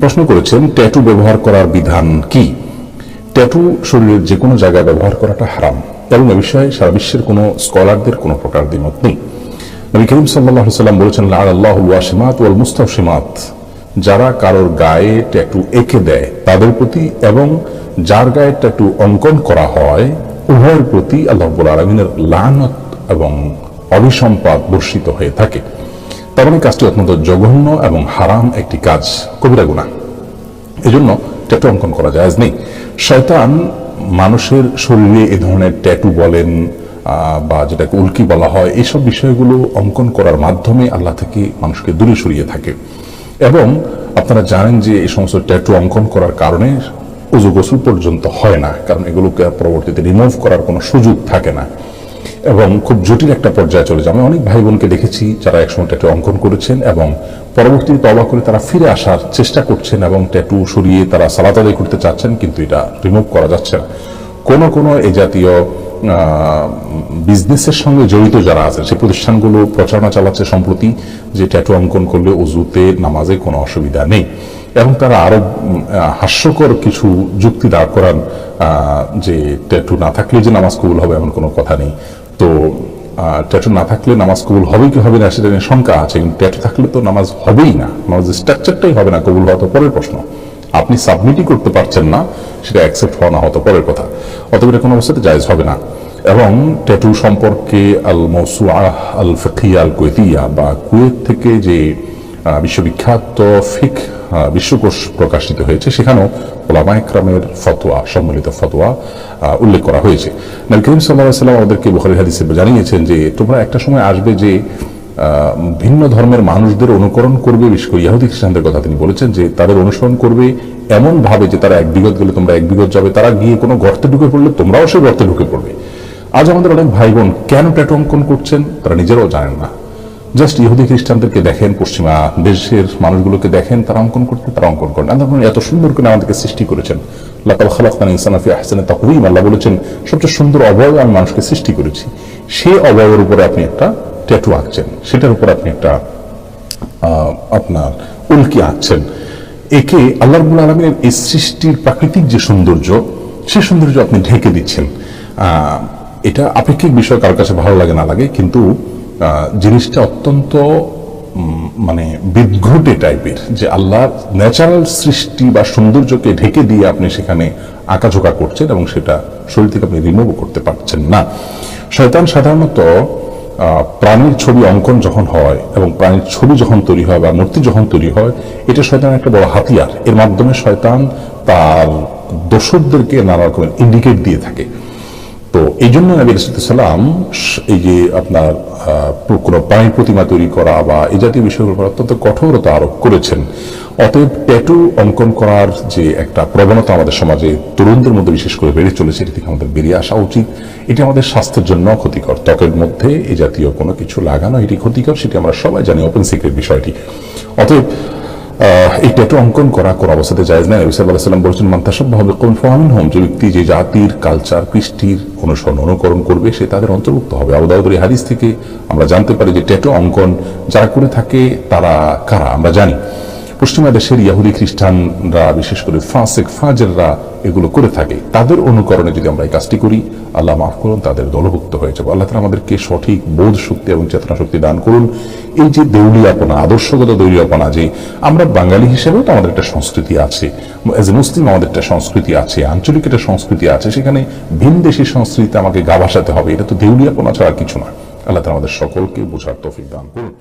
প্রশ্ন করেছেন, ট্যাটু ব্যবহার করার বিধান কি? ট্যাটু শরীরের যে কোনো জায়গায় ব্যবহার করাটা হারাম। এবং এ বিষয়ে সারা বিশ্বের কোনো স্কলারদের, কোনো প্রকার দ্বিমত নেই। নবী করিম সাল্লাহ সাল্লাম বলেছেন আল্লাহ ওয়াসিমাত ওয়াল মুস্তাফিমাত যারা কারোর গায়ে ট্যাটু এঁকে দেয়, তাদের প্রতি এবং যার গায়ে ট্যাটু অঙ্কন করা হয়, উভয়ের প্রতি আল্লাহ আলমিনের লানত এবং অভিসম্পাদ বর্ষিত হয়ে থাকে। তার মানে কাজটি অত্যন্ত জঘন্য এবং হারাম একটি কাজ। কবিরা গুণা এজন্য ট্যাটু অঙ্কন করা যায় নেই। শয়তান মানুষের শরীরে এ ধরনের ট্যাটু বলেন বা যেটাকে উল্কি বলা হয় এইসব বিষয়গুলো অঙ্কন করার মাধ্যমে আল্লাহ থেকে মানুষকে দূরে সরিয়ে থাকে। এবং আপনারা জানেন যে এই সমস্ত ট্যাটু অঙ্কন করার কারণে উজু গোসল পর্যন্ত হয় না, কারণ এগুলোকে পরবর্তীতে রিমুভ করার কোনো সুযোগ থাকে না। এবং খুব জটিল একটা পর্যায়ে চলে যায়। আমি অনেক ভাই বোনকে দেখেছি যারা একসময় ট্যাটু অঙ্কন করেছেন এবং পরবর্তীতে তবা করে তারা ফিরে আসার চেষ্টা করছেন এবং ট্যাটু সরিয়ে তারা সালাত করতে চাচ্ছেন কিন্তু এটা রিমুভ করা যাচ্ছে না। কোন কোন এই জাতীয় বিজনেসের সঙ্গে জড়িত যারা আছে সেই প্রতিষ্ঠানগুলো প্রচারণা চালাচ্ছে সম্প্রতি যে ট্যাটু অঙ্কন করলে অজুতে, নামাজে কোনো অসুবিধা নেই। এবং তারা আরও হাস্যকর কিছু যুক্তি দাঁড় করান যে ট্যাটু না থাকলে যে নামাজ কবুল হবে এমন কোনো কথা নেই। তো ট্যাটু না থাকলে নামাজ কবুল হবে কি হবে না সেটা নিয়ে শঙ্কা আছে, কিন্তু ট্যাটু থাকলে তো নামাজ হবেই না। নামাজের স্ট্রাকচারটাই হবে না, কবুল হওয়া তো পরের প্রশ্ন। আপনি সাবমিটই করতে পারছেন না, সেটা অ্যাকসেপ্ট হওয়া না হতো পরের কথা। অতএব এটা কোনো অবস্থাতে জায়জ হবে না। এবং ট্যাটু সম্পর্কে আল মৌসুয়া আল ফিকিয়া আল কুয়েতিয়া বা কুয়েত থেকে যে বিশ্ববিখ্যাত ফিক বিশ্বকোষ প্রকাশিত হয়েছে। সেখানেও ওলামা একরামের ফতোয়া, সম্মিলিত ফতোয়া উল্লেখ করা হয়েছে। নবী করিম সাল্লাহ সাল্লাম আমাদেরকে বুখারি হাদিসে জানিয়েছেন যে, তোমরা একটা সময় আসবে যে ভিন্ন ধর্মের মানুষদের অনুকরণ করবে, বিশেষ করে ইহুদি খ্রিস্টানদের কথা তিনি বলেছেন যে, তাদের অনুসরণ করবে এমন ভাবে যে, তারা এক বিগত গেলে তোমরা এক বিগত যাবে। তারা গিয়ে কোনো গর্তে ঢুকে পড়লে তোমরাও সেই গর্তে ঢুকে পড়বে। আজ আমাদের অনেক ভাই বোন কেন ট্যাটু অঙ্কন করছেন, তারা নিজেরাও জানেন না। জাস্ট ইহুদি খ্রিস্টানদেরকে দেখেন, পশ্চিমা দেশের মানুষগুলোকে দেখেন, তারা অঙ্কন করতে, তারা অঙ্কন করেন। আল্লাহ এত সুন্দর করে আমাদেরকে সৃষ্টি করেছেন। আহসানে বলেছেন, সবচেয়ে সুন্দর অবয়ব আমি মানুষকে সৃষ্টি করেছি। সেই অবয়বের উপরে আপনি একটা ট্যাটু আঁকছেন। সেটার উপর আপনি একটা আপনার উল্কি আঁকছেন। একে আল্লাহ রবুল আলমের এই সৃষ্টির প্রাকৃতিক যে সৌন্দর্য, সেই সৌন্দর্য আপনি ঢেকে দিচ্ছেন। এটা আপেক্ষিক বিষয় কারোর কাছে ভালো লাগে, না লাগে, কিন্তু জিনিসটা অত্যন্ত মানে বিদঘটে টাইপের, যে আল্লাহর ন্যাচারাল সৃষ্টি বা সৌন্দর্যকে ঢেকে দিয়ে আপনি সেখানে আঁকাঝোঁকা করছেন এবং সেটা শরীর থেকে আপনি রিমুভ করতে পারছেন না। শয়তান সাধারণত প্রাণীর ছবি অঙ্কন যখন হয় এবং প্রাণীর ছবি যখন তৈরি হয় বা মূর্তি যখন তৈরি হয়, এটা শয়তান একটা বড় হাতিয়ার। এর মাধ্যমে শয়তান তার দোষরদেরকে নানা রকমের ইন্ডিকেট দিয়ে থাকে। তো এই জন্য নবী এই যে আপনার কোনো প্রাণীর প্রতিমা তৈরি করা বা এই জাতীয় বিষয়গুলোর উপর অত্যন্ত কঠোরতা আরোপ করেছেন। অতএব ট্যাটু অঙ্কন করার যে একটা প্রবণতা আমাদের সমাজে তরুণদের মধ্যে বিশেষ করে বেড়ে চলেছে, এটি থেকে আমাদের বেরিয়ে আসা উচিত। এটি আমাদের স্বাস্থ্যের জন্য ক্ষতিকর। ত্বকের মধ্যে এই জাতীয় কোনো কিছু লাগানো এটি ক্ষতিকর, সেটি আমরা সবাই জানি ওপেন সিক্রেট বিষয়টি। অতএব এই ট্যাটু অঙ্কন করা কোন অবস্থাতে যায় না নবী আলাইহি সাল্লাম বলেছেন মান্তাসব হবে কোন ফহামিন হোম যে ব্যক্তি যে জাতির কালচার কৃষ্টির অনুসরণ, অনুকরণ করবে, সে তাদের অন্তর্ভুক্ত হবে। আবু দাউদের হাদিস থেকে আমরা জানতে পারি যে ট্যাটু অঙ্কন যারা করে থাকে, তারা কারা? আমরা জানি। পশ্চিমা দেশের ইয়াহুদি খ্রিস্টানরা, বিশেষ করে ফাসেক, ফাজেররা এগুলো করে থাকে। তাদের অনুকরণে যদি আমরা এই কাজটি করি, আল্লাহ মাফ করুন, তাদের দলভুক্ত হয়ে যাব। আল্লাহ তালা আমাদেরকে সঠিক বোধ শক্তি এবং চেতনা শক্তি দান করুন। এই যে দেউলিয়াপনা, আদর্শগত দেউলিয়াপনা, যে আমরা বাঙালি হিসেবেও তো আমাদের একটা সংস্কৃতি আছে এজ এ মুসলিম আমাদের একটা সংস্কৃতি আছে, আঞ্চলিক একটা সংস্কৃতি আছে, সেখানে ভিন দেশি সংস্কৃতিতে আমাকে গা ভাসাতে হবে। এটা তো দেউলিয়াপনা ছাড়া কিছু না। আল্লাহ তালা আমাদের সকলকে বোঝার তৌফিক দান করুন।